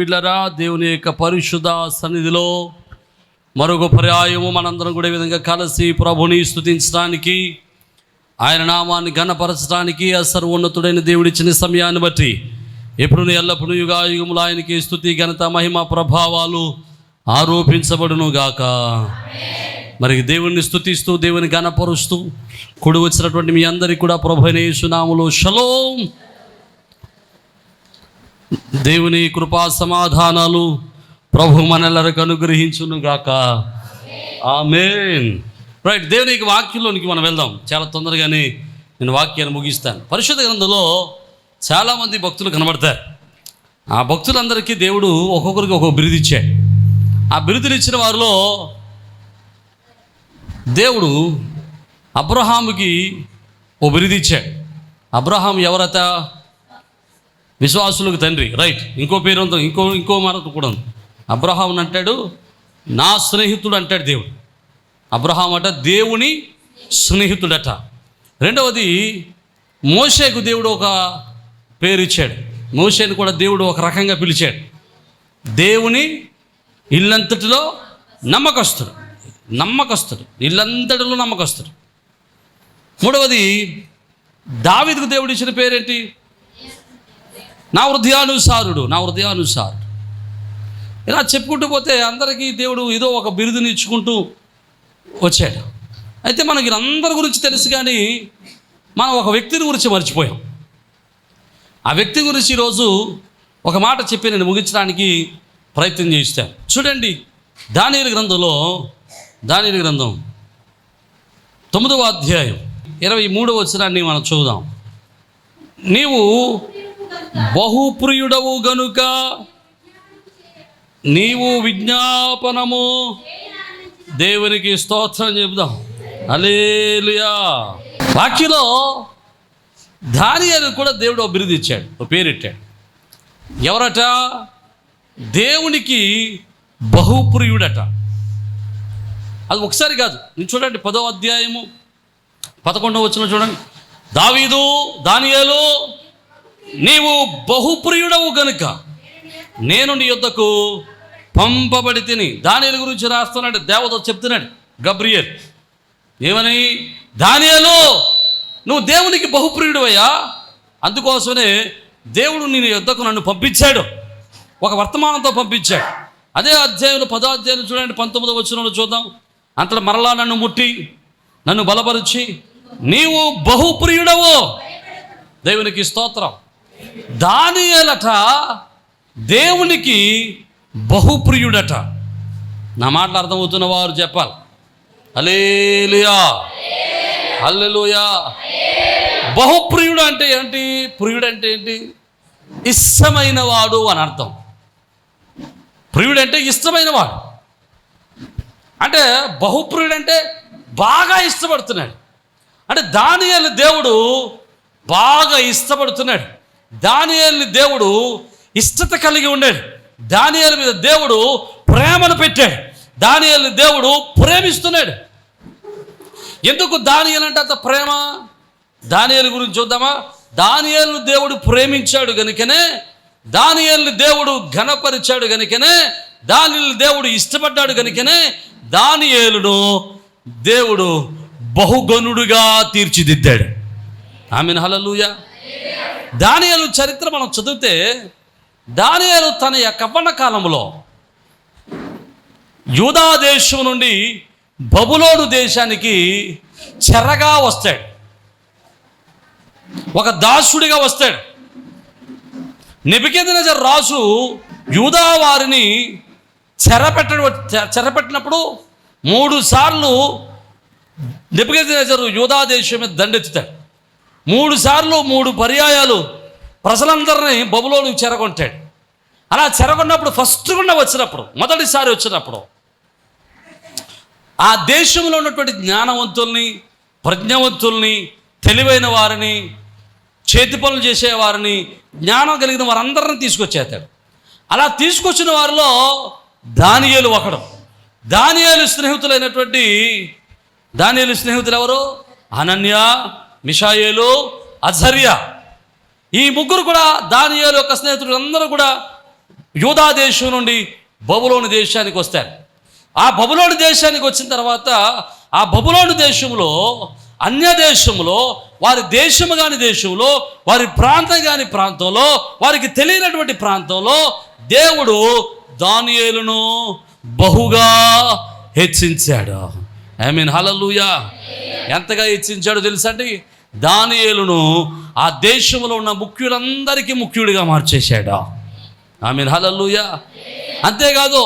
దేవుని బిడ్డరా దేవుని యొక్క పరిశుద్ధ సన్నిధిలో మరొక పర్యాయము మనందరం కూడా విధంగా కలిసి ప్రభుని స్థుతించడానికి ఆయన నామాన్ని ఘనపరచడానికి ఆ సర్వోన్నతుడైన దేవుడిచ్చిన సమయాన్ని బట్టి ఎప్పుడు ఎల్లప్పుడూ యుగాయుగములు ఆయనకి స్థుతి ఘనత మహిమ ప్రభావాలు ఆరోపించబడును గాక మరి దేవుణ్ణి స్థుతిస్తూ దేవుని ఘనపరుస్తూ కూడి వచ్చినటువంటి మీ అందరికీ కూడా ప్రభు సునాములు షలోం. దేవుని కృపా సమాధానాలు ప్రభు మనలకు అనుగ్రహించును గాక ఆమెన్. రైట్ దేవుని వాక్యంలోనికి మనం వెళ్దాం. చాలా తొందరగానే నేను వాక్యాన్ని ముగిస్తాను. పరిశుద్ధ గ్రంథంలో చాలామంది భక్తులు కనబడతారు. ఆ భక్తులందరికీ దేవుడు ఒక్కొక్కరికి ఒక్కొక్క బిరుదు ఇచ్చాడు. ఆ బిరుదులు ఇచ్చిన వారిలో దేవుడు అబ్రహాముకి ఓ బిరుదు ఇచ్చాడు. అబ్రహాం ఎవరత విశ్వాసులకు తండ్రి. రైట్ ఇంకో పేరు ఉంది ఇంకో ఇంకో మరొక కూడా ఉంది. అబ్రహాం అంటాడు నా స్నేహితుడు అంటాడు దేవుడు. అబ్రహాం అట దేవుని స్నేహితుడట. రెండవది మోషేకు దేవుడు ఒక పేరు ఇచ్చాడు. మోషేని కూడా దేవుడు ఒక రకంగా పిలిచాడు. దేవుని ఇల్లంతటిలో నమ్మకస్తుడు. నమ్మకస్తుడు. ఇల్లంతటిలో నమ్మకస్తుడు. మూడవది దావిదకు దేవుడు ఇచ్చిన పేరేంటి? నా హృదయానుసారుడు నా హృదయానుసారుడు. ఇలా చెప్పుకుంటూ పోతే అందరికీ దేవుడు ఏదో ఒక బిరుదుని ఇచ్చుకుంటూ వచ్చాడు. అయితే మనకి అందరి గురించి తెలుసు కానీ మనం ఒక వ్యక్తిని గురించి మర్చిపోయాం. ఆ వ్యక్తి గురించి ఈరోజు ఒక మాట చెప్పి నేను ముగించడానికి ప్రయత్నం చేయిస్తాను చూడండి దానియలు గ్రంథంలో దానియలు గ్రంథం తొమ్మిదవ అధ్యాయం ఇరవై మూడవ వచనాన్ని మనం చూద్దాం. నీవు బహుప్రియుడవు గనుక నీవు విజ్ఞాపనము. దేవునికి స్తోత్రం చెబుదాం. అలేలుయా వాక్యలో దానియాలు కూడా దేవుడు అభివృద్ధి ఇచ్చాడు. ఒక పేరెట్టాడు ఎవరట? దేవునికి బహుప్రియుడట. అది ఒకసారి కాదు. నేను చూడండి పదో అధ్యాయము. పదకొండవ వచ్చిన చూడండి. దావీదు దానియాలు నీవు బహుప్రియుడవు గనుక నేను నీ యొద్దకు పంపబడి తిని దానిల గురించి రాస్తున్నాడు దేవత చెప్తున్నాడు గబ్రియల్. ఏమని? దానియలో నువ్వు దేవునికి బహుప్రియుడువయ్యా? అందుకోసమే దేవుడు నీ యొద్దకు నన్ను పంపించాడు. ఒక వర్తమానంతో పంపించాడు. అదే అధ్యాయంలో పదో అధ్యాయం చూడండి పంతొమ్మిదో వచ్చిన చూద్దాం. అంతలో మరలా నన్ను ముట్టి నన్ను బలపరిచి నీవు బహుప్రియుడవు. దేవునికి స్తోత్రం. దానియలట దేవునికి బహుప్రియుడట. నా మాటలు అర్థమవుతున్న వారు చెప్పాలి. అలేలుయా అల్లెలుయా బహుప్రియుడు అంటే ఏంటి? ప్రియుడు అంటే ఏంటి? ఇష్టమైన వాడు అని అర్థం. ప్రియుడు అంటే ఇష్టమైన వాడు అంటే బహుప్రియుడు అంటే బాగా ఇష్టపడుతున్నాడు. అంటే దానియలు దేవుడు బాగా ఇష్టపడుతున్నాడు. దానియల్ని దేవుడు ఇష్టత కలిగి ఉన్నాడు దానియల మీద దేవుడు ప్రేమను పెట్టాడు. దానియల్ని దేవుడు ప్రేమిస్తున్నాడు. ఎందుకు దానియల్ అంటే అంత ప్రేమ? దానియల్ గురించి చూద్దామా? దానియల్ని దేవుడు ప్రేమించాడు గనుకనే దానియల్ని దేవుడు ఘనపరిచాడు గనుకనే దానియల్ని దేవుడు ఇష్టపడ్డాడు గనుకనే దానియేలును దేవుడు బహుగనుడుగా తీర్చిదిద్దాడు. ఆమెను. హలలుయా దానియలు చరిత్ర మనం చదివితే దానియలు తన కవ్వన కాలంలో యూదా దేశం నుండి బబులోను దేశానికి చెరగా వస్తాడు. ఒక దాసుడిగా వస్తాడు. నెబికెదిన రాజు యూదా వారిని చెరపెట్ట చెరపెట్టినప్పుడు మూడు సార్లు నెబికెదిన యూదా దేశం మీద దండెత్తుతాడు. మూడు సార్లు మూడు పర్యాయాలు ప్రజలందరినీ బబులోనికి చెరగొంటాడు అలా చెరగొన్నప్పుడు ఫస్ట్ గుండా వచ్చినప్పుడు మొదటిసారి వచ్చినప్పుడు ఆ దేశంలో ఉన్నటువంటి జ్ఞానవంతుల్ని ప్రజ్ఞవంతుల్ని తెలివైన వారిని చేతి పనులు చేసేవారిని జ్ఞానం కలిగిన వారందరిని తీసుకొచ్చేస్తాడు. అలా తీసుకొచ్చిన వారిలో దానియేలు ఒకడు. దానియాలు స్నేహితులైనటువంటి దానియాలు స్నేహితులు ఎవరు? అనన్య మిషాయేలు అజర్యా. ఈ ముగ్గురు కూడా దానియాలు యొక్క స్నేహితులు అందరూ కూడా యూదా దేశం నుండి బబులోని దేశానికి వస్తారు. ఆ బబులోని దేశానికి వచ్చిన తర్వాత ఆ బబులోని దేశంలో అన్య దేశంలో వారి దేశము కాని దేశంలో వారి ప్రాంతం కాని ప్రాంతంలో వారికి తెలియనటువంటి ప్రాంతంలో దేవుడు దానియేలును బహుగా హెచ్చించాడు. ఐ మీన్ హలలుయా ఎంతగా హెచ్చించాడో తెలుసండి? దానియేలును ఆ దేశంలో ఉన్న ముఖ్యులందరికీ ముఖ్యుడిగా మార్చేశాడు. ఐ మీన్ హలలుయా అంతేకాదు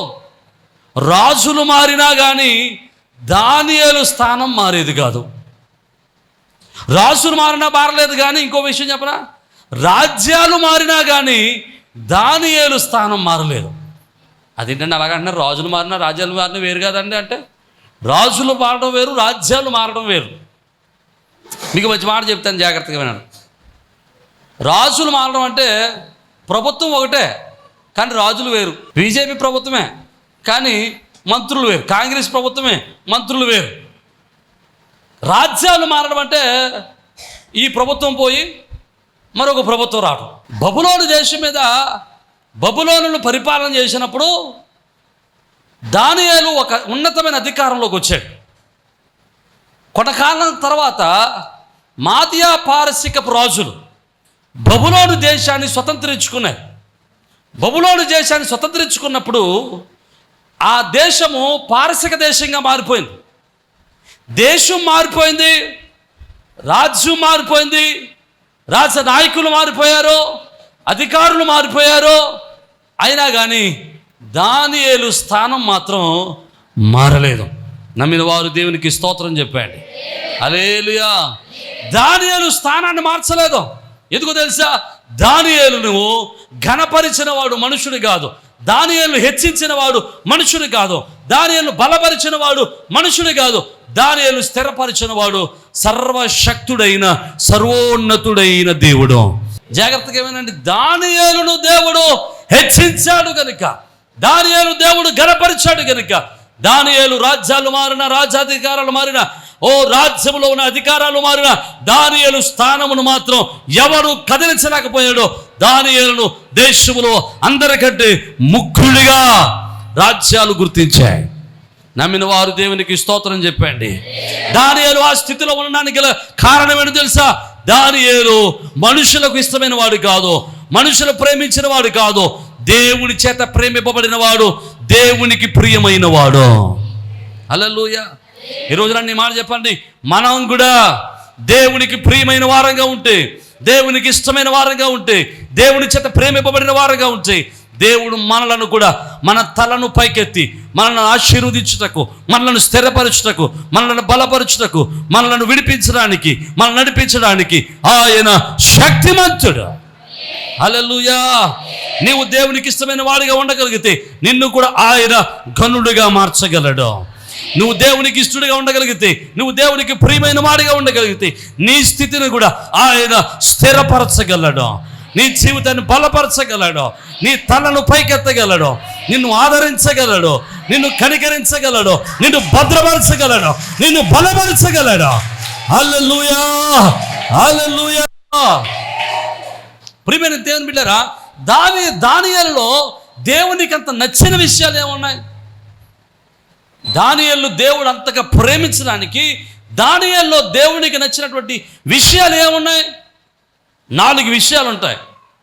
రాజులు మారినా కానీ దానియేలు స్థానం మారేది కాదు. రాజులు మారినా మారలేదు కానీ ఇంకో విషయం చెప్పరా రాజ్యాలు మారినా కానీ దానియేలు స్థానం మారలేదు. అదేంటంటే అలాగంటున్నారు రాజులు మారినా రాజ్యాలు మారినా వేరు కాదండి అంటే? రాజులు మారడం వేరు రాజ్యాలు మారడం వేరు. మీకు మంచి మాట చెప్తాను జాగ్రత్తగా వినండి. రాజులు మారడం అంటే ప్రభుత్వం ఒకటే కానీ రాజులు వేరు. బీజేపీ ప్రభుత్వమే కానీ మంత్రులు వేరు. కాంగ్రెస్ ప్రభుత్వమే మంత్రులు వేరు. రాజ్యాలు మారడం అంటే ఈ ప్రభుత్వం పోయి మరొక ప్రభుత్వం రావడం బబులోను దేశం మీద బబులోను పరిపాలన చేసినప్పుడు దానియాలు ఒక ఉన్నతమైన అధికారంలోకి వచ్చాడు. కొంతకాలం తర్వాత మాదియా పారసికపు రాజులు బబులోను దేశాన్ని స్వతంత్రించుకున్నారు. బబులోను దేశాన్ని స్వతంత్రించుకున్నప్పుడు ఆ దేశము పారసిక దేశంగా మారిపోయింది. దేశం మారిపోయింది రాజ్యం మారిపోయింది రాజ నాయకులు మారిపోయారు అధికారులు మారిపోయారు. అయినా కానీ దానియేలు స్థానం మాత్రం మారలేదు. నమ్మిన వారు దేవునికి స్తోత్రం చెప్పండి. అలేలుయా దానియేలు స్థానాన్ని మార్చలేదు. ఎందుకు తెలుసా? దానియేలును ఘనపరిచిన వాడు మనుషుడు కాదు. దానియేలు హెచ్చించిన వాడు మనుషుడు కాదు. దానియేలు బలపరిచిన వాడు మనుషుడు కాదు. దానియేలు స్థిరపరిచిన వాడు సర్వశక్తుడైన సర్వోన్నతుడైన దేవుడు. జాగ్రత్తగా ఏమేనండి దానియేలును దేవుడు హెచ్చించాడు కనుక దానియాలు దేవుడు ఘనపరిచాడు గనుక దానియేలు రాజ్యాలు మారిన రాజ్యాధికారాలు మారిన ఓ రాజ్యములో ఉన్న అధికారాలు మారిన దానియలు స్థానమును మాత్రం ఎవరు కదిలించలేకపోయాడో దానియేలును దేశములో అందరికంటే ముఖ్యుడిగా రాజ్యాలు గుర్తించాయి. నమ్మిన వారు దేవునికి స్తోత్రం చెప్పండి. దానియలు ఆ స్థితిలో ఉండడానికి గల కారణం ఏంటో తెలుసా? దానియలు మనుషులకు ఇష్టమైన వాడు కాదు మనుషులు ప్రేమించిన వాడు కాదు దేవుని చేత ప్రేమింపబడిన వాడు దేవునికి ప్రియమైన వాడు అలలోయ ఈరోజు నన్ను మాట చెప్పండి. మనం కూడా దేవునికి ప్రియమైన వారంగా ఉంటే దేవునికి ఇష్టమైన వారంగా ఉంటే దేవుని చేత ప్రేమింపబడిన వారంగా ఉంటే దేవుడు మనలను కూడా మన తలను పైకెత్తి మనల్ని ఆశీర్వదించుటకు మనలను స్థిరపరచుటకు మనలను బలపరచుటకు మనలను విడిపించడానికి మనల్ని నడిపించడానికి ఆయన శక్తిమంతుడు. హల్లెలూయా. నీవు దేవునికి ఇష్టమైన వాడిగా ఉండగలిగితే నిన్ను కూడా ఆయన ఘనుడిగా మార్చగలడు. నువ్వు దేవునికి ఇష్టడుగా ఉండగలిగితే నువ్వు దేవునికి ప్రియమైన వాడిగా ఉండగలిగితే నీ స్థితిని కూడా ఆయన స్థిరపరచగలడు. నీ జీవితాన్ని బలపరచగలడు. నీ తలను పైకెత్తగలడు. నిన్ను ఆదరించగలడు. నిన్ను కనికరించగలడు. నిన్ను భద్రపరచగలడు. నిన్ను బలపరచగలడు. అల్లూయా అల్లూయా ప్రియమైన దేవుని బిడ్డరా దాని దానియల్లో దేవునికి అంత నచ్చిన విషయాలు ఏమున్నాయి? దానియల్లో దేవుడు అంతగా ప్రేమించడానికి దానియల్లో దేవునికి నచ్చినటువంటి విషయాలు ఏమున్నాయి? నాలుగు విషయాలు ఉంటాయి.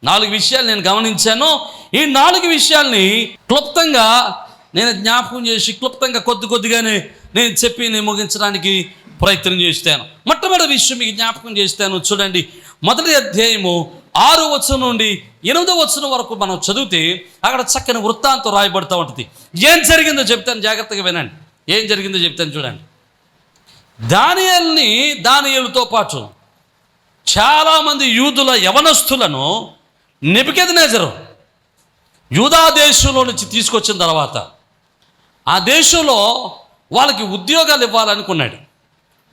నాలుగు విషయాలు నేను గమనించాను. ఈ నాలుగు విషయాల్ని క్లుప్తంగా నేను జ్ఞాపకం చేసి క్లుప్తంగా కొద్ది కొద్దిగానే నేను చెప్పి నేను ముగించడానికి ప్రయత్నం చేస్తాను. మొట్టమొదటి విషయం మీకు జ్ఞాపకం చేస్తాను. చూడండి మొదటి అధ్యాయము ఆరు వచనం నుండి ఎనిమిదో వచనం వరకు మనం చదివితే అక్కడ చక్కని వృత్తాంతం రాయబడుతూ ఉంటుంది. ఏం జరిగిందో చెప్తాను జాగ్రత్తగా వినండి. ఏం జరిగిందో చెప్తాను చూడండి. దానియల్ని దానియలతో పాటు చాలామంది యూదుల యవనస్తులను నెబికెదనేజరు యూదా దేశంలో నుంచి తీసుకొచ్చిన తర్వాత ఆ దేశంలో వాళ్ళకి ఉద్యోగాలు ఇవ్వాలనుకున్నాడు.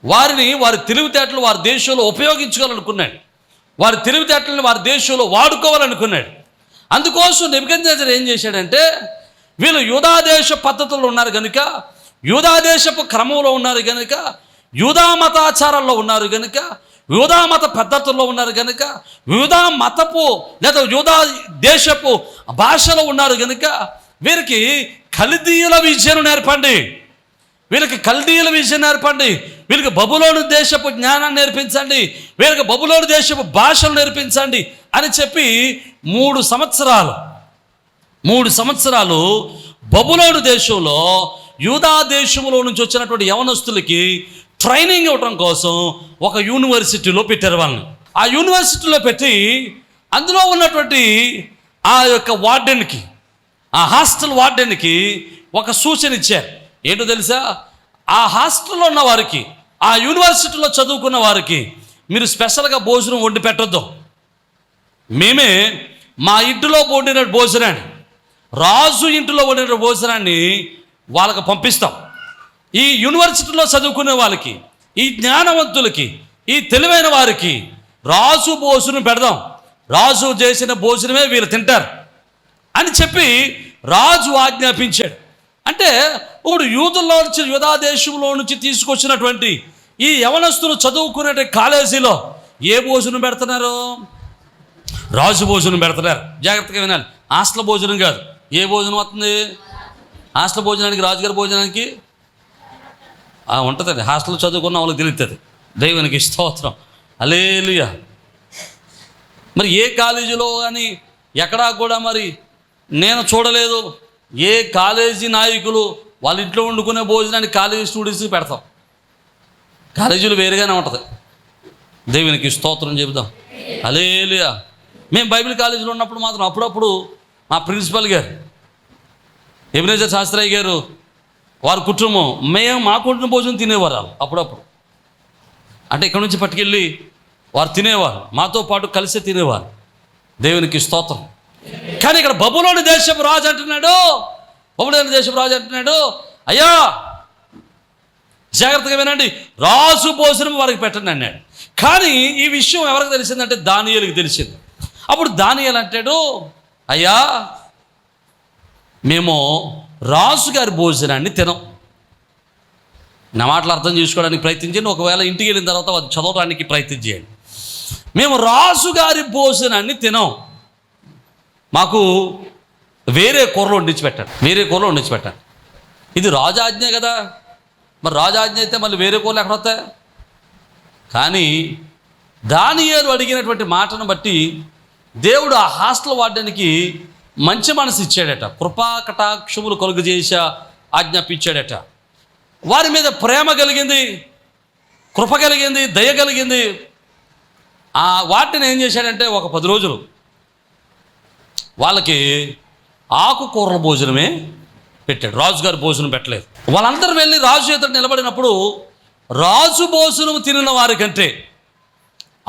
వారిని వారి తెలివితేటలు వారి దేశంలో ఉపయోగించుకోవాలనుకున్నాడు. వారి తెలివితేటలను వారి దేశంలో వాడుకోవాలనుకున్నాడు. అందుకోసం నెబికెదనేజర్ ఏం చేశాడంటే వీళ్ళు యూదాదేశ పద్ధతుల్లో ఉన్నారు కనుక యూదాదేశపు క్రమంలో ఉన్నారు కనుక యూదా మతాచారాల్లో ఉన్నారు కనుక యూదా మత పద్ధతుల్లో ఉన్నారు కనుక యూదా మతపు లేదా యూదా దేశపు భాషలో ఉన్నారు కనుక వీరికి కలిదీయుల విద్యను నేర్పండి. వీళ్ళకి కల్దీయుల విషయం నేర్పండి. వీళ్ళకి బబులోను దేశపు జ్ఞానాన్ని నేర్పించండి. వీళ్ళకి బబులోను దేశపు భాషలు నేర్పించండి అని చెప్పి మూడు సంవత్సరాలు మూడు సంవత్సరాలు బబులోను దేశంలో యూదా దేశంలో నుంచి వచ్చినటువంటి యవనస్తులకి ట్రైనింగ్ ఇవ్వడం కోసం ఒక యూనివర్సిటీలో పెట్టారు వాళ్ళని. ఆ యూనివర్సిటీలో పెట్టి అందులో ఉన్నటువంటి ఆ యొక్క వార్డెన్కి ఆ హాస్టల్ వార్డెన్కి ఒక సూచన ఇచ్చారు. ఏంటో తెలుసా? ఆ హాస్టల్లో ఉన్న వారికి ఆ యూనివర్సిటీలో చదువుకున్న వారికి మీరు స్పెషల్గా భోజనం వండి పెట్టొద్దు. మేమే మా ఇంటిలో వండిన భోజనాన్ని రాజు ఇంటిలో వండిన భోజనాన్ని వాళ్ళకి పంపిస్తాం. ఈ యూనివర్సిటీలో చదువుకునే వాళ్ళకి ఈ జ్ఞానవంతులకి ఈ తెలివైన వారికి రాజు భోజనం పెడదాం. రాజు చేసిన భోజనమే వీళ్ళు తింటారు అని చెప్పి రాజు ఆజ్ఞాపించాడు. అంటే ఇప్పుడు యూదుల్లో నుంచి యూదా దేశంలో నుంచి తీసుకొచ్చినటువంటి ఈ యవనస్తులు చదువుకునే కాలేజీలో ఏ భోజనం పెడుతున్నారు? రాజు భోజనం పెడుతున్నారు. జాగ్రత్తగా వినాలి. హాస్టల్ భోజనం కాదు. ఏ భోజనం వస్తుంది? హాస్టల్ భోజనానికి రాజుగారి భోజనానికి? ఉంటుంది ఉంటుందండి. హాస్టల్ చదువుకున్న వాళ్ళకి తెలుస్తుంది దైవానికి స్తోత్రం. అలేలుయ మరి ఏ కాలేజీలో కానీ ఎక్కడా కూడా మరి నేను చూడలేదు. ఏ కాలేజీ నాయకులు వాళ్ళ ఇంట్లో వండుకునే భోజనాన్ని కాలేజీ స్టూడెంట్స్కి పెడతాం. కాలేజీలు వేరుగానే ఉంటుంది. దేవునికి స్తోత్రం చెబుదాం. అలేలుయా మేము బైబిల్ కాలేజీలో ఉన్నప్పుడు మాత్రం అప్పుడప్పుడు మా ప్రిన్సిపల్ గారు ఎబినేజర్ శాస్త్రయ్య గారు వారి కుటుంబం మేము మా కుటుంబ భోజనం తినేవారు అప్పుడప్పుడు. అంటే ఇక్కడ నుంచి పట్టుకెళ్ళి వారు తినేవారు మాతో పాటు కలిసే తినేవారు. దేవునికి స్తోత్రం. కానీ ఇక్కడ బబులోని దేశపు రాజు అంటున్నాడు. బబులోని దేశపు రాజు అంటున్నాడు. అయ్యా జాగ్రత్తగా వినండి. రాజు భోజనం వారికి పెట్టండి అన్నాడు. కానీ ఈ విషయం ఎవరికి తెలిసిందంటే దానియేలుకి తెలిసింది. అప్పుడు దానియేలు అంటాడు అయ్యా మేము రాజు గారి భోజనాన్ని తినం. నా మాటలు అర్థం చేసుకోవడానికి ప్రయత్నించండి ఒకవేళ ఇంటికి వెళ్ళిన తర్వాత చదవడానికి ప్రయత్నం చేయండి. మేము రాజుగారి భోజనాన్ని తినం. మాకు వేరే కూరలో వండించి పెట్టండి వేరే కూరలో వండించి పెట్టండి ఇది రాజాజ్ఞ కదా. మరి రాజాజ్ఞ అయితే మళ్ళీ వేరే కూరలు ఎక్కడ వస్తాయి? కానీ దానియేలు అడిగినటువంటి మాటను బట్టి దేవుడు ఆ హాస్టల్ వాడడానికి మంచి మనసు ఇచ్చాడట. కృపా కటాక్షములు కలుగజేస ఆజ్ఞాపించాడట. వారి మీద ప్రేమ కలిగింది కృప కలిగింది దయ కలిగింది. ఆ వాటిని ఏం చేశాడంటే ఒక పది రోజులు వాళ్ళకి ఆకుకూరల భోజనమే పెట్టాడు. రాజుగారి భోజనం పెట్టలేదు. వాళ్ళందరూ వెళ్ళి రాజు ఎదురు నిలబడినప్పుడు రాజు భోజనం తినిన వారికంటే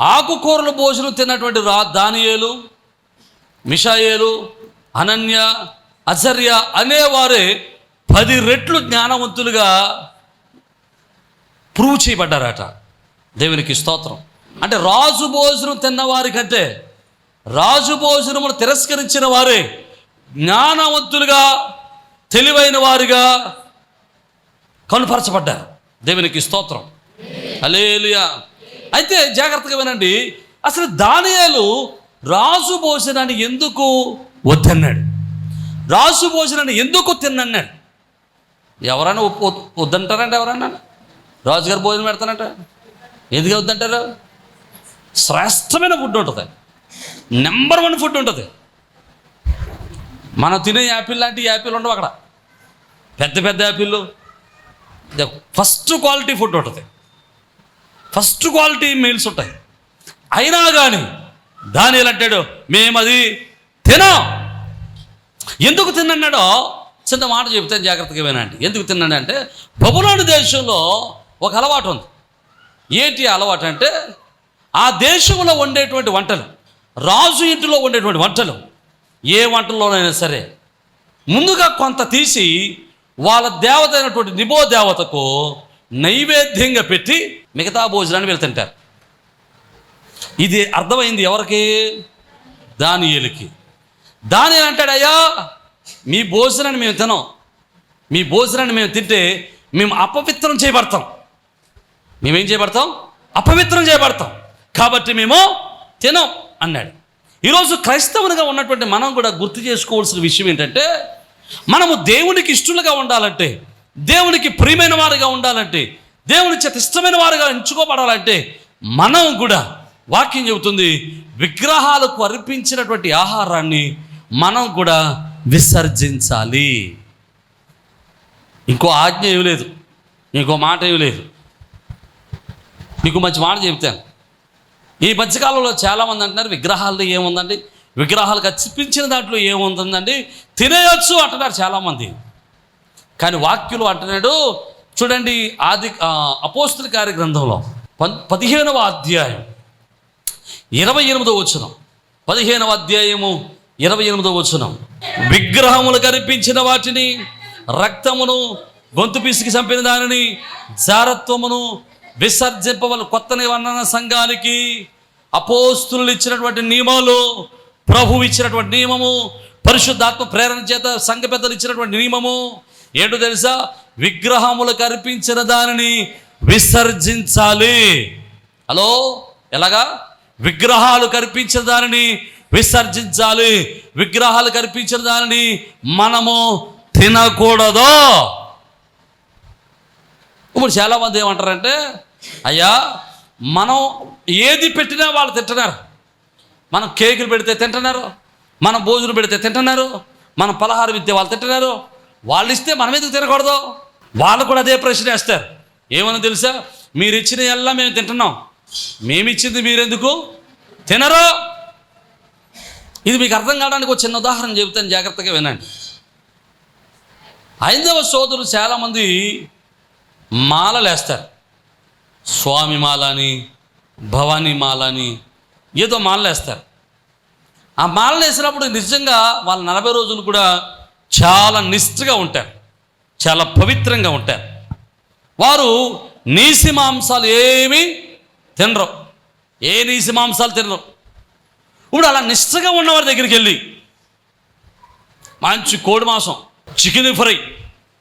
ఆకుకూరల భోజనం తిన్నటువంటి రా దానియేలు మిషాయేలు అనన్య అజర్య అనేవారే పది రెట్లు జ్ఞానవంతులుగా ప్రూవ్ చేయబడ్డారట. దేవునికి స్తోత్రం. అంటే రాజు భోజనం తిన్నవారికంటే రాజు భోజనమును తిరస్కరించిన వారే జ్ఞానవంతులుగా తెలివైన వారిగా కనుపరచబడ్డారు. దేవునికి స్తోత్రం. అలేలియా అయితే జాగ్రత్తగా వినండి అసలు దానియాలు రాజు భోజనాన్ని ఎందుకు వద్దన్నాడు? రాజు భోజనాన్ని ఎందుకు తిన్నన్నాడు? ఎవరైనా ఒప్పు వద్దంటారండి ఎవరన్నా? రాజుగారు భోజనం పెడతానంట ఎందుకు వద్దంటారు? శ్రేష్టమైన ఫుడ్ ఉంటుంది. నెంబర్ వన్ ఫుడ్ ఉంటుంది. మనం తినే యాపిల్ లాంటి యాపిల్ ఉండవు అక్కడ. పెద్ద పెద్ద యాపిల్లు. ఫస్ట్ క్వాలిటీ ఫుడ్ ఉంటుంది. ఫస్ట్ క్వాలిటీ మీల్స్ ఉంటాయి. అయినా కానీ దాని అంటాడు మేము అది తినాం. ఎందుకు తిన్నాడో చిన్న మాట చెప్తే జాగ్రత్తగా వినండి. ఎందుకు తిన్నాడంటే బబులోని దేశంలో ఒక అలవాటు ఉంది. ఏంటి అలవాటు అంటే ఆ దేశంలో వండేటువంటి వంటలు. రాజు ఇంటిలో ఉండేటువంటి వంటలు ఏ వంటల్లోనైనా సరే ముందుగా కొంత తీసి వాళ్ళ దేవత అయినటువంటి నిబో దేవతకు నైవేద్యంగా పెట్టి మిగతా భోజనాన్ని వెళ్తుంటారు తింటారు. ఇది అర్థమైంది ఎవరికి? దానియేలుకి. దాని అంటాడు అయ్యా మీ భోజనాన్ని మేము తినం మీ భోజనాన్ని మేము తింటే మేము అపవిత్రం చేయబడతాం. మేమేం చేయబడతాం? అపవిత్రం చేయబడతాం. కాబట్టి మేము తినం అన్నాడు. ఈరోజు క్రైస్తవునిగా ఉన్నటువంటి మనం కూడా గుర్తు చేసుకోవాల్సిన విషయం ఏంటంటే మనము దేవునికి ఇష్టలుగా ఉండాలంటే దేవునికి ప్రియమైన వారుగా ఉండాలంటే దేవుని చేత ఇష్టమైన వారుగా ఎంచుకోబడాలంటే మనం కూడా వాక్యం చెబుతుంది విగ్రహాలకు అర్పించినటువంటి ఆహారాన్ని మనం కూడా విసర్జించాలి. ఇంకో ఆజ్ఞ ఏమి లేదు. ఇంకో మాట ఏమి లేదు. మీకు మంచి మాట చెబుతాను. ఈ మధ్యకాలంలో చాలామంది అంటున్నారు విగ్రహాల్లో ఏముందండి? విగ్రహాలు కచ్చిపించిన దాంట్లో ఏముందండి తినేయచ్చు అంటున్నారు చాలామంది. కానీ వాక్యులు అంటున్నాడు చూడండి ఆది అపోస్తుల కార్య గ్రంథంలో పన్ పదిహేనవ అధ్యాయం ఇరవై ఎనిమిదో వచనం. పదిహేనవ అధ్యాయము ఇరవై ఎనిమిదో వచనం. విగ్రహములు కనిపించిన వాటిని రక్తమును గొంతు పిసికి చంపిన దానిని జారత్వమును విసర్జింపవల కొత్త నిబంధన సంఘానికి అపోస్తులు ఇచ్చినటువంటి నియమాలు ప్రభు ఇచ్చినటువంటి నియమము పరిశుద్ధాత్మ ప్రేరణ చేత సంఘ పెద్దలు ఇచ్చినటువంటి నియమము. ఏంటో తెలుసా? విగ్రహములు అర్పించిన దానిని విసర్జించాలి. హలో? ఎలాగా? విగ్రహాలు కనిపించిన దానిని విసర్జించాలి. విగ్రహాలు కనిపించిన దానిని మనము తినకూడదు. ఇప్పుడు చాలామంది ఏమంటారంటే అయ్యా మనం ఏది పెట్టినా వాళ్ళు తింటున్నారు. మనం కేకులు పెడితే తింటున్నారు మనం భోజనం పెడితే తింటున్నారు మనం పలహారం ఇస్తే వాళ్ళు తింటున్నారు. వాళ్ళు ఇస్తే మనం ఎందుకు తినకూడదు? వాళ్ళు కూడా అదే ప్రశ్న వేస్తారు. ఏమని తెలుసా? మీరు ఇచ్చిన ఎల్లా మేము తింటున్నాం. మేమిచ్చింది మీరెందుకు? తినరు. ఇది మీకు అర్థం కావడానికి ఒక చిన్న ఉదాహరణ చెబుతాను జాగ్రత్తగా వినండి. ఐదవ సోదరులు చాలామంది మాలలేస్తారు స్వామి మాల అని భవానీ మాల అని ఏదో మాలలేస్తారు. ఆ మాలలు వేసినప్పుడు నిజంగా వాళ్ళ నలభై రోజులు కూడా చాలా నిష్ఠగా ఉంటారు. చాలా పవిత్రంగా ఉంటారు. వారు నీసి మాంసాలు ఏమీ తినరు. ఏ నీసి మాంసాలు తినరు. ఇప్పుడు అలా నిష్ఠగా ఉన్నవారి దగ్గరికి వెళ్ళి మంచి కోడి మాంసం చికెన్ ఫ్రై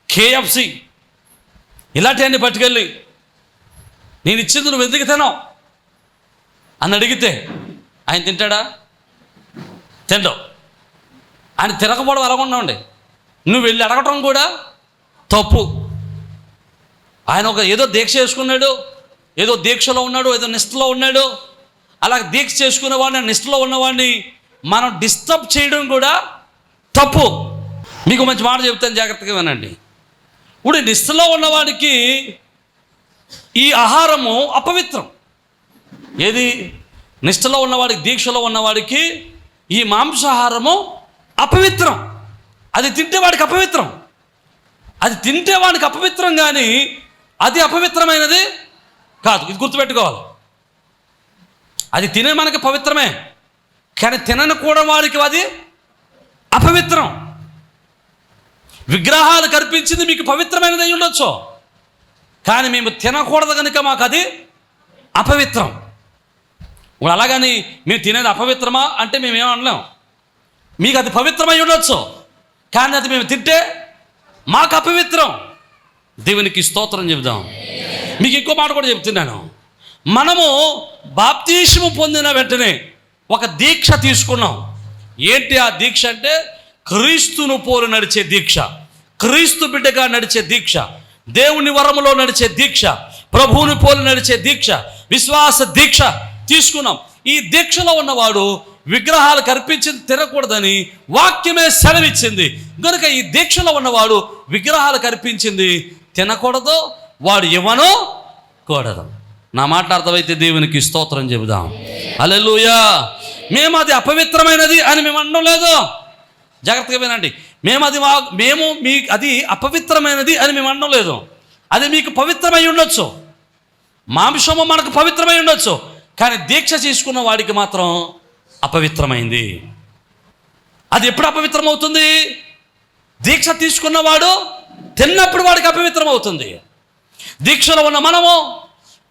కేఎఫ్సి ఇలాంటివన్నీ పట్టుకెళ్ళి నేను ఇచ్చింది నువ్వు ఎందుకు తినవు? అని అడిగితే ఆయన తింటాడా? తినడు. ఆయన తినకపోవడం అలా ఉండి నువ్వు వెళ్ళి అడగటం కూడా తప్పు. ఆయన ఒక ఏదో దీక్ష చేసుకున్నాడు ఏదో దీక్షలో ఉన్నాడు ఏదో నిష్ఠలో ఉన్నాడు. అలా దీక్ష చేసుకునేవాడిని నిష్ఠలో ఉన్నవాడిని మనం డిస్టర్బ్ చేయడం కూడా తప్పు. మీకు మంచి మాట చెప్తాను జాగ్రత్తగా వినండి. ఇప్పుడు నిష్ఠలో ఉన్నవాడికి ఈ ఆహారము అపవిత్రం. ఏది? నిష్ఠలో ఉన్నవాడికి దీక్షలో ఉన్నవాడికి ఈ మాంసాహారము అపవిత్రం. అది తింటే వాడికి అపవిత్రం. అది తింటే వాడికి అపవిత్రం కానీ అది అపవిత్రమైనది కాదు. ఇది గుర్తుపెట్టుకోవాలి. అది తినే మనకి పవిత్రమే. కానీ తినని కూడా వాడికి అది అపవిత్రం. విగ్రహాలు కల్పించింది మీకు పవిత్రమైనది అయి ఉండొచ్చు. కానీ మేము తినకూడదు కనుక మాకు అది అపవిత్రం. ఇప్పుడు అలాగని మేము తినేది అపవిత్రమా అంటే మేము ఏమనలేం మీకు అది పవిత్రమై ఉండొచ్చు. కానీ అది మేము తింటే మాకు అపవిత్రం. దేవునికి స్తోత్రం చెబుదాం. మీకు ఇంకో మాట కూడా చెప్తున్నాను. మనము బాప్తీషము పొందిన వెంటనే ఒక దీక్ష తీసుకున్నాం. ఏంటి ఆ దీక్ష అంటే క్రీస్తును పోలు నడిచే దీక్ష. క్రీస్తు బిడ్డగా నడిచే దీక్ష. దేవుని వరములో నడిచే దీక్ష ప్రభువుని పోలి నడిచే దీక్ష విశ్వాస దీక్ష తీసుకున్నాం. ఈ దీక్షలో ఉన్నవాడు విగ్రహాలు కర్పించింది తినకూడదని వాక్యమే సెలవిచ్చింది. కనుక ఈ దీక్షలో ఉన్నవాడు విగ్రహాలు కర్పించింది తినకూడదు వాడు ఇవ్వను కూడదు. నా మాట అర్థమైతే దేవునికి స్తోత్రం చెబుదాం. అలెలుయా మేము అది అపవిత్రమైనది అని మేము అనడం లేదు. జాగ్రత్తగా వినండి. మేము అది మా మేము మీ అది అపవిత్రమైనది అని మేము అనడం లేదు. అది మీకు పవిత్రమై ఉండొచ్చు. మాంసము మనకు పవిత్రమై ఉండొచ్చు. కానీ దీక్ష తీసుకున్న వాడికి మాత్రం అపవిత్రమైంది. అది ఎప్పుడు అపవిత్రం అవుతుంది దీక్ష తీసుకున్నవాడు తిన్నప్పుడు వాడికి అపవిత్రం అవుతుంది దీక్షలో ఉన్న మనము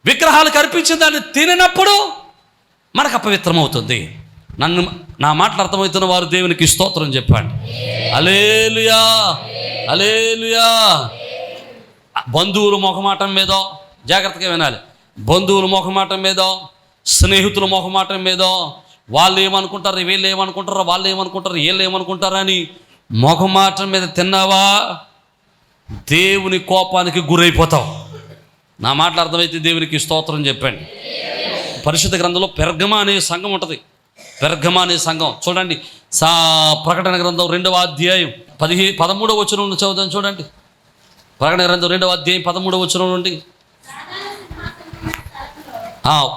విగ్రహాలు కల్పించిన దాన్ని తినినప్పుడు మనకు అపవిత్రం అవుతుంది నన్ను నా మాటలు అర్థమవుతున్న వారు దేవునికి స్తోత్రం చెప్పండి. అలేలుయా అలేలుయా బంధువులు మొఖమాటం మీదో జాగ్రత్తగా వినాలి. బంధువులు మొఖమాటం మీదో స్నేహితుల మొహమాటం మీదో వాళ్ళు ఏమనుకుంటారు వీళ్ళు ఏమనుకుంటారు వాళ్ళు ఏమనుకుంటారు వీళ్ళు ఏమనుకుంటారు అని మొహమాటం మీద తిన్నావా? దేవుని కోపానికి గురైపోతావు. నా మాటలు అర్థమైతే దేవునికి స్తోత్రం చెప్పండి. పరిశుద్ధ గ్రంథంలో పెర్గమ అనే సంఘం ఉంటుంది. పెర్గమ అనే సంఘం. చూడండి సా ప్రకటన గ్రంథం రెండవ అధ్యాయం పదిహే పదమూడవ వచనం నుండి చదువుతాను చూడండి. ప్రకటన గ్రంథం రెండవ అధ్యాయం పదమూడవ వచనం నుండి.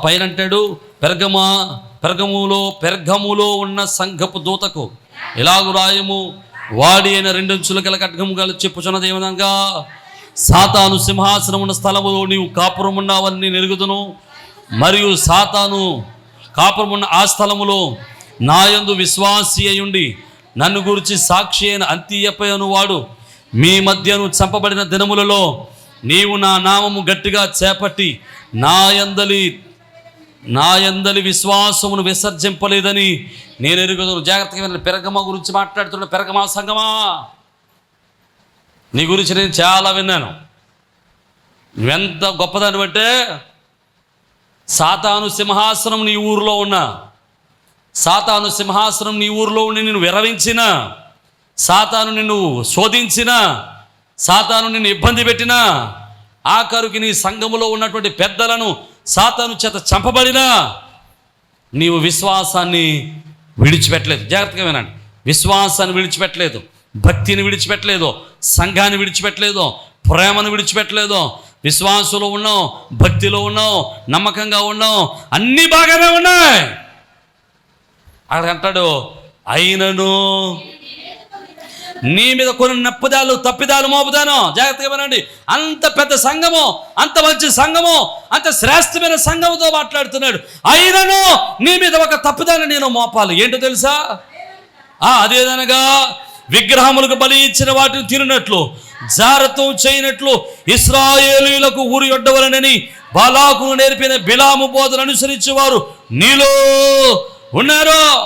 పైన అంటాడు పెర్గమ పెర్గములో పెర్గములో ఉన్న సంఘపు దూతకు ఎలాగు రాయము? వాడి అయిన రెండంచుల గల ఖడ్గము గల చెప్పుచున్నది ఏమనగా సాతాను సింహాసనం ఉన్న స్థలములో నీవు కాపురం ఉన్నావని నెరుగుదును మరియు సాతాను కాపురం ఉన్న ఆ స్థలములో నాయందు విశ్వాసి అయ్యుండి నన్ను గురించి సాక్షి అయిన అంత్యపయను వాడు. మీ మధ్యను చంపబడిన దినములలో నీవు నా నామము గట్టిగా చేపట్టి నా యందలి నా యందలి విశ్వాసమును విసర్జింపలేదని నేను ఎరుగుదను. జాగ్రత్తగా పెరగమ గురించి మాట్లాడుతున్న పెరగమా సంగమా. నీ గురించి నేను చాలా విన్నాను. నువ్వెంత గొప్పదాన్ని బట్టే సాతాను సింహాసనం నీ ఊరిలో ఉన్నా సాతాను సింహాసనం నీ ఊరిలో ఉండి నిన్ను విరవించిన సాతాను నిన్ను శోధించిన సాతాను నిన్ను ఇబ్బంది పెట్టినా ఆఖరుకి నీ సంఘములో ఉన్నటువంటి పెద్దలను సాతాను చేత చంపబడినా నీవు విశ్వాసాన్ని విడిచిపెట్టలేదు. జాగ్రత్తగా వినండి. విశ్వాసాన్ని విడిచిపెట్టలేదు. భక్తిని విడిచిపెట్టలేదు. సంఘాన్ని విడిచిపెట్టలేదు. ప్రేమను విడిచిపెట్టలేదు. విశ్వాసంలో ఉన్నావు భక్తిలో ఉన్నావు నమ్మకంగా ఉన్నావు అన్నీ బాగానే ఉన్నాయి. అక్కడ అంటాడు అయినను నీ మీద కొన్ని నప్పుదాలు తప్పిదాలు మోపుదాను జాగ్రత్తగా వినండి. అంత పెద్ద సంఘము అంత మంచి సంఘము అంత శ్రేష్టమైన సంఘముతో మాట్లాడుతున్నాడు. అయినను నీ మీద ఒక తప్పిదాన్ని నేను మోపాలి. ఏంటో తెలుసా? అదేదనగా విగ్రహములకు బలి ఇచ్చిన వాటిని తిరిగినట్లు జారత్వం చేయనట్లు ఇస్రాయేలీలకు ఊరి ఒడ్డవలనని బాలాకును నేర్పిన బిలాము బోధన అనుసరించేవారు నీలో ఉన్నారు.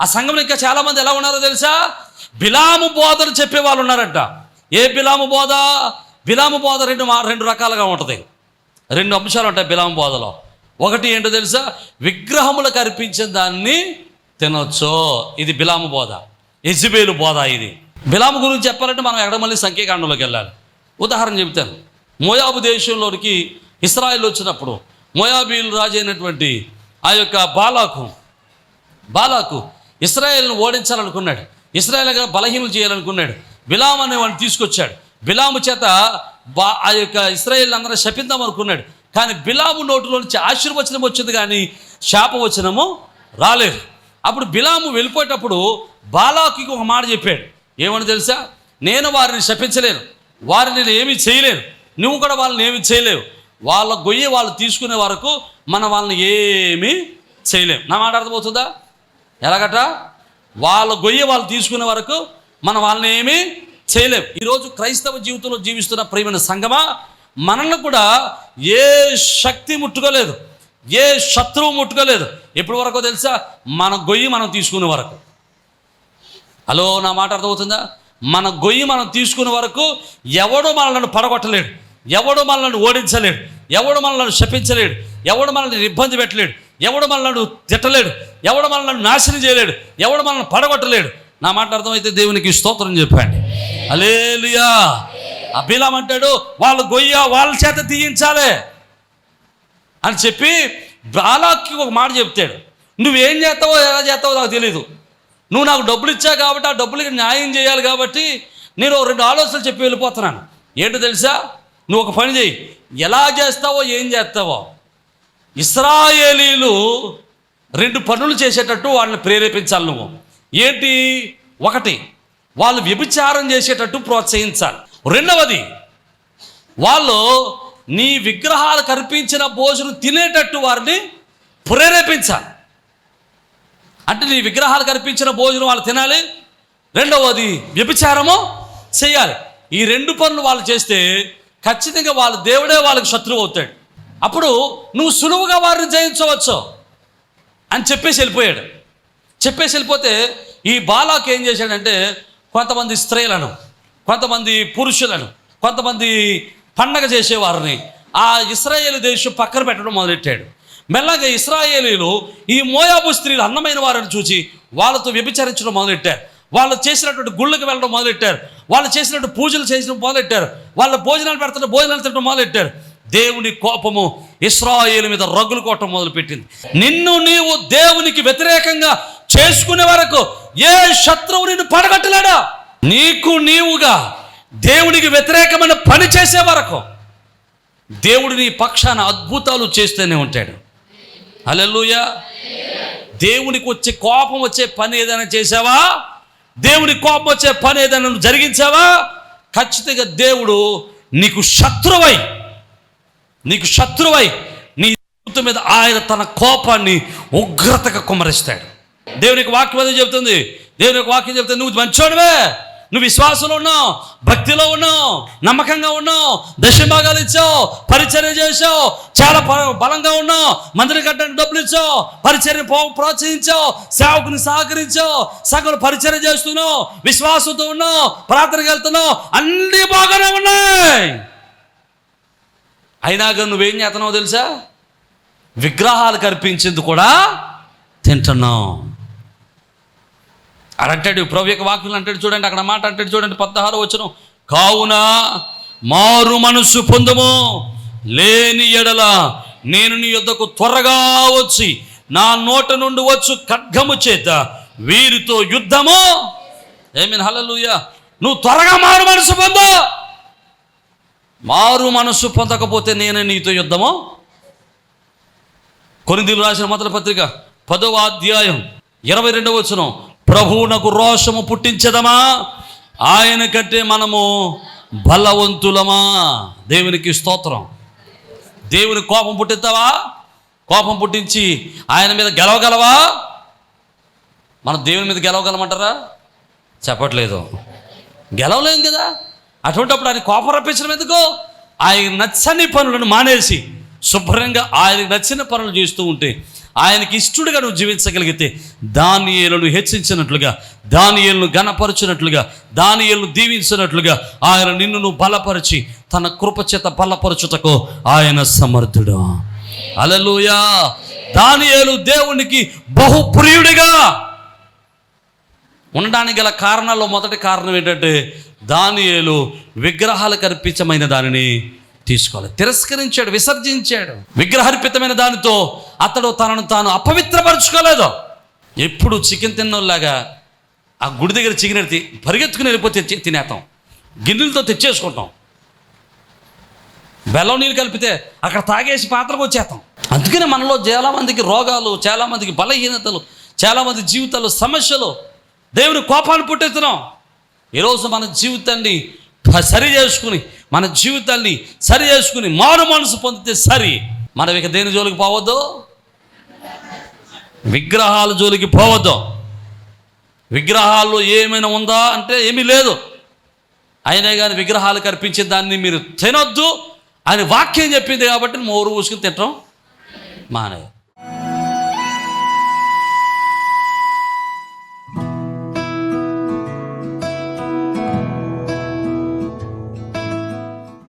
ఆ సంఘంలో ఇంకా చాలా మంది ఎలా ఉన్నారో తెలుసా? బిలాము బోధన చెప్పే వాళ్ళు ఉన్నారంట. ఏ బిలాము బోధ? బిలాము బోధ రెండు మా రెండు రకాలుగా ఉంటుంది. రెండు అంశాలు ఉంటాయి బిలాము బోధలో. ఒకటి ఏంటో తెలుసా? విగ్రహములకు అర్పించిన దాన్ని తినొచ్చు. ఇది బిలాము బోధ. ఎజిబేలు బోధ ఇది. బిలాము గురించి చెప్పాలంటే మనం ఎక్కడ మళ్ళీ సంఖ్యాకాండంలోకి వెళ్ళాలి. ఉదాహరణ చెబుతాను. మోయాబు దేశంలోనికి ఇస్రాయిల్ వచ్చినప్పుడు మోయాబీలు రాజు అయినటువంటి ఆ యొక్క బాలాకు బాలాకు ఇస్రాయేల్ను ఓడించాలనుకున్నాడు. ఇస్రాయేల్గా బలహీనం చేయాలనుకున్నాడు. బిలాం అనే వాడిని తీసుకొచ్చాడు. బిలాము చేత బా ఆ యొక్క ఇస్రాయేల్ అందరూ శపిద్దాం అనుకున్నాడు. కానీ బిలాము నోటిలో నుంచి ఆశీర్వచనం వచ్చింది కానీ శాపవచనము రాలేదు. అప్పుడు బిలాము వెళ్ళిపోయేటప్పుడు బాలాకి ఒక మాట చెప్పాడు. ఏమని తెలుసా? నేను వారిని శపించలేను. వారిని నేను ఏమీ చేయలేను. నువ్వు కూడా వాళ్ళని ఏమీ చేయలేవు. వాళ్ళ గొయ్యి వాళ్ళు తీసుకునే వరకు మనం వాళ్ళని ఏమీ చేయలేం. నా మాట అర్థమవుతుందా? ఎలాగట? వాళ్ళ గొయ్యి వాళ్ళు తీసుకునే వరకు మనం వాళ్ళని ఏమీ చేయలేం. ఈరోజు క్రైస్తవ జీవితంలో జీవిస్తున్న ప్రేమైన సంగమా మనల్ని కూడా ఏ శక్తి ముట్టుకోలేదు. ఏ శత్రువు ముట్టుకోలేదు. ఎప్పటి వరకు తెలుసా? మన గొయ్యి మనం తీసుకునే వరకు. హలో నా మాట అర్థమవుతుందా? మన గొయ్యి మనం తీసుకునే వరకు ఎవడు మనల్ని పడగొట్టలేడు. ఎవడు మనల్ని ఓడించలేడు. ఎవడు మనల్ని శపించలేడు. ఎవడు మనల్ని ఇబ్బంది పెట్టలేడు. ఎవడు మనల్ని తిట్టలేడు. ఎవడు మనల్ని నాశనం చేయలేడు. ఎవడు మనల్ని పడగొట్టలేడు. నా మాట అర్థమైతే దేవునికి స్తోత్రం చెప్పండి. అలేలుయా అభిలాం అంటాడు వాళ్ళ గొయ్య వాళ్ళ చేత తీయించాలి. అని చెప్పి బాలాక్కి ఒక మాట చెప్తాడు. నువ్వేం చేస్తావో ఎలా చేస్తావో నాకు తెలీదు. నువ్వు నాకు డబ్బులు ఇచ్చావు కాబట్టి ఆ డబ్బులకి న్యాయం చేయాలి కాబట్టి నేను రెండు ఆలోచనలు చెప్పి వెళ్ళిపోతున్నాను. ఏంటో తెలుసా? నువ్వు ఒక పని చేయి ఎలా చేస్తావో ఏం చేస్తావో. ఇస్రాయేలీలు రెండు పనులు చేసేటట్టు వాళ్ళని ప్రేరేపించాలి నువ్వు. ఏంటి? ఒకటి వాళ్ళు వ్యభిచారం చేసేటట్టు ప్రోత్సహించాలి. రెండవది వాళ్ళు నీ విగ్రహాలు కల్పించిన భోజనం తినేటట్టు వారిని ప్రేరేపించాలి. అంటే నీ విగ్రహాలు కల్పించిన భోజనం వాళ్ళు తినాలి. రెండవది వ్యభిచారము చేయాలి. ఈ రెండు పనులు వాళ్ళు చేస్తే ఖచ్చితంగా వాళ్ళ దేవుడే వాళ్ళకి శత్రువు అవుతాడు. అప్పుడు నువ్వు సులువుగా వారిని జయించవచ్చు అని చెప్పేసి వెళ్ళిపోయాడు. చెప్పేసి వెళ్ళిపోతే ఈ బాలాకు ఏం చేశాడంటే కొంతమంది స్త్రీలను కొంతమంది పురుషులను కొంతమంది పండగ చేసేవారిని. ఆ ఇస్రాయేల్ దేశం పక్కన పెట్టడం మొదలెట్టాడు. మెల్లగా ఇస్రాయేలీలు ఈ మోయాబు స్త్రీలు అందమైన వారిని చూసి వాళ్ళతో వ్యభిచరించడం మొదలెట్టారు. వాళ్ళు చేసినటువంటి గుళ్ళకి వెళ్ళడం మొదలెట్టారు. వాళ్ళు చేసినట్టు పూజలు చేసిన మొదలెట్టారు. వాళ్ళ భోజనాలు పెడుతుంటే భోజనాలు తినడం మొదలెట్టారు. దేవుని కోపము ఇస్రాయేల్ మీద రగులు కొట్టడం మొదలుపెట్టింది. నిన్ను నీవు దేవునికి వ్యతిరేకంగా చేసుకునే వరకు ఏ శత్రువు నిన్ను పడగట్టలేడా? నీకు నీవుగా దేవుడికి వ్యతిరేకమైన పని చేసే వరకు దేవుడు నీ పక్షాన అద్భుతాలు చేస్తూనే ఉంటాడు. హల్లెలూయా. దేవునికి వచ్చే కోపం వచ్చే పని ఏదైనా చేసావా? దేవుని కోపం వచ్చే పని ఏదైనా జరిగించావా? ఖచ్చితంగా దేవుడు నీకు శత్రువై నీకు శత్రువై నీ జీవితం మీద ఆయన తన కోపాన్ని ఉగ్రతగా కుమరిస్తాడు దేవునికి వాక్యం చెబుతుంది? దేవునికి వాక్యం చెబుతుంది నువ్వు మంచోడివే నువ్వు విశ్వాసంలో ఉన్నావు భక్తిలో ఉన్నావు నమ్మకంగా ఉన్నావు దశభాగాలు ఇచ్చావు పరిచర్య చేసావు చాలా బలంగా ఉన్నావు మందిరం కట్టడానికి డబ్బులు ఇచ్చావు పరిచర్య పో- ప్రోత్సహించావు సేవకుని సహకరించావు సగలు పరిచర్య చేస్తున్నావు విశ్వాసంతో ఉన్నావు ప్రార్థనకి వెళ్తున్నావు అన్నీ బాగానే ఉన్నాయి. అయినా కానీ నువ్వేం చేస్తున్నావు తెలుసా? విగ్రహాలు కనిపించింది కూడా తింటున్నావు. అని అంటాడు ప్రభు యొక్క వాక్యం అంటాడు చూడండి అక్కడ మాట అంటాడు చూడండి పదహారు వచ్చిన కావున మారు మనస్సు పొందము. లేని ఎడల నేను నీ యొద్దకు త్వరగా వచ్చి నా నోట నుండి వచ్చు ఖడ్గము చేత వీరితో యుద్ధము. ఏమిన్ హలలుయ నువ్వు త్వరగా మారు మనసు పొందు. మారు మనస్సు పొందకపోతే నేను నీతో యుద్ధము. కొరిందీలు రాసిన మొదటి పత్రిక పదవ అధ్యాయం ఇరవై రెండవ వచనం. ప్రభువునకు రోషము పుట్టించదమా? ఆయన కంటే మనము బలవంతులమా? దేవునికి స్తోత్రం. దేవుని కోపం పుట్టిస్తావా? కోపం పుట్టించి ఆయన మీద గెలవగలవా? మనం దేవుని మీద గెలవగలమంటారా? చెప్పట్లేదు. గెలవలేం కదా? అటువంటిప్పుడు ఆయన కోపం రప్పించడం ఎందుకు? ఆయన నచ్చని పనులను మానేసి శుభ్రంగా ఆయనకు నచ్చిన పనులు చేస్తూ ఉంటే ఆయనకి ఇష్టడుగా నువ్వు జీవించగలిగితే దానియేలను హెచ్చించినట్లుగా దానియేలను ఘనపరచినట్లుగా దానియేలను దీవించినట్లుగా ఆయన నిన్ను నువ్వు బలపరిచి తన కృపచేత బలపరచుటకు ఆయన సమర్థుడు. అలలుయా దానియేలు దేవునికి బహుప్రియుడిగా. ఉండడానికి గల కారణాల్లో మొదటి కారణం ఏంటంటే దానియేలు విగ్రహాలకు అర్పించమైన దానిని తీసుకోవాలి. తిరస్కరించాడు విసర్జించాడు. విగ్రహార్పితమైన దానితో అతడు తనను తాను అపవిత్రపరచుకోలేదు. ఎప్పుడు చికెన్ తిన్నోళ్ళలాగా ఆ గుడి దగ్గర చికెన్ ఎత్తి పరిగెత్తుకుని వెళ్ళిపోతే తినేస్తాం. గిన్నెలతో తెచ్చేసుకుంటాం. బెల్లం నీళ్ళు కలిపితే అక్కడ తాగేసి పాత్రకు వచ్చేస్తాం. అందుకనే మనలో చాలామందికి రోగాలు చాలామందికి బలహీనతలు చాలామంది జీవితాలు సమస్యలు దేవుని కోపాన్ని పుట్టెత్తున్నాం ఈరోజు మన జీవితాన్ని సరి చేసుకుని మన జీవితాన్ని సరి చేసుకుని మారు మనసు పొందితే సరి. మనం ఇక దేని జోలికి పోవద్దు? విగ్రహాల జోలికి పోవద్దు. విగ్రహాల్లో ఏమైనా ఉందా అంటే ఏమీ లేదు. అయినా కానీ విగ్రహాలు కనిపించే దాన్ని మీరు తినొద్దు అని వాక్యం చెప్పింది కాబట్టి మోరు పూసుకుని తినటం మానే